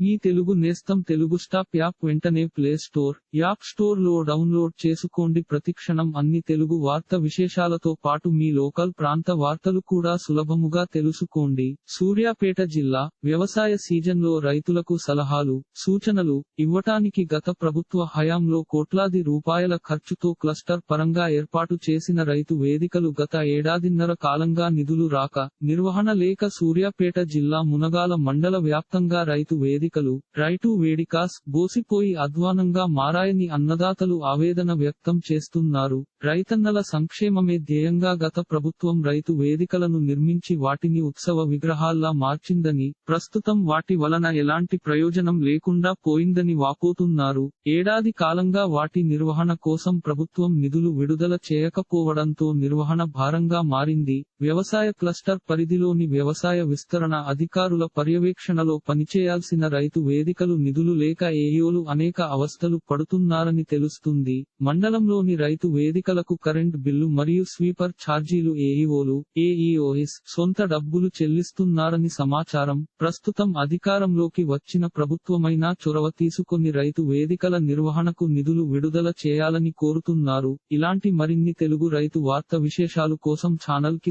మీ తెలుగు నేస్తం Telugu stop app వెంటనే play store app స్టోర్లో డౌన్లోడ్ చేసుకోండి. ప్రతిక్షణం అన్ని తెలుగు వార్త విశేషాలతో పాటు మీ లోకల్ ప్రాంత వార్తలు కూడా సులభముగా తెలుసుకోండి. సూర్యాపేట జిల్లా వ్యవసాయ సీజన్లో రైతులకు సలహాలు సూచనలు ఇవ్వటానికి గత ప్రభుత్వ హయాంలో కోట్లాది రూపాయల ఖర్చుతో క్లస్టర్ పరంగా ఏర్పాటు చేసిన రైతు వేదికలు గత ఏడాదిన్నర కాలంగా నిధులు రాక నిర్వహణ లేక సూర్యాపేట జిల్లా మునగాల మండల వ్యాప్తంగా రైతు వేదిక వేదికలు రైతు వేడికాస్ బోసిపోయి అధ్వానంగా మారాయని అన్నదాతలు ఆవేదన వ్యక్తం చేస్తున్నారు. రైతన్నల సంక్షేమమే ధ్యేయంగా గత ప్రభుత్వం రైతు వేదికలను నిర్మించి వాటిని ఉత్సవ విగ్రహాల్లా మార్చిందని ప్రస్తుతం వాటి వలన ఎలాంటి ప్రయోజనం లేకుండా పోయిందని వాపోతున్నారు. ఏడాది కాలంగా వాటి నిర్వహణ కోసం ప్రభుత్వం నిధులు విడుదల చేయకపోవడంతో నిర్వహణ భారంగా మారింది. వ్యవసాయ క్లస్టర్ పరిధిలోని వ్యవసాయ విస్తరణ అధికారుల పర్యవేక్షణలో పనిచేయాల్సిన రైతు వేదికలు నిధులు లేక ఏయోలు అనేక అవస్థలు పడుతున్నారని తెలుస్తుంది. మండలంలోని రైతు వేదికలకు కరెంట్ బిల్లు మరియు స్వీపర్ ఛార్జీలు ఏఈఓలు ఏఈఓఎస్ సొంత డబ్బులు చెల్లిస్తున్నారని సమాచారం. ప్రస్తుతం అధికారంలోకి వచ్చిన ప్రభుత్వమైనా చొరవ తీసుకొని రైతు వేదికల నిర్వహణకు నిధులు విడుదల చేయాలని కోరుతున్నారు. ఇలాంటి మరిన్ని తెలుగు రైతు వార్త విశేషాలు కోసం ఛానల్కి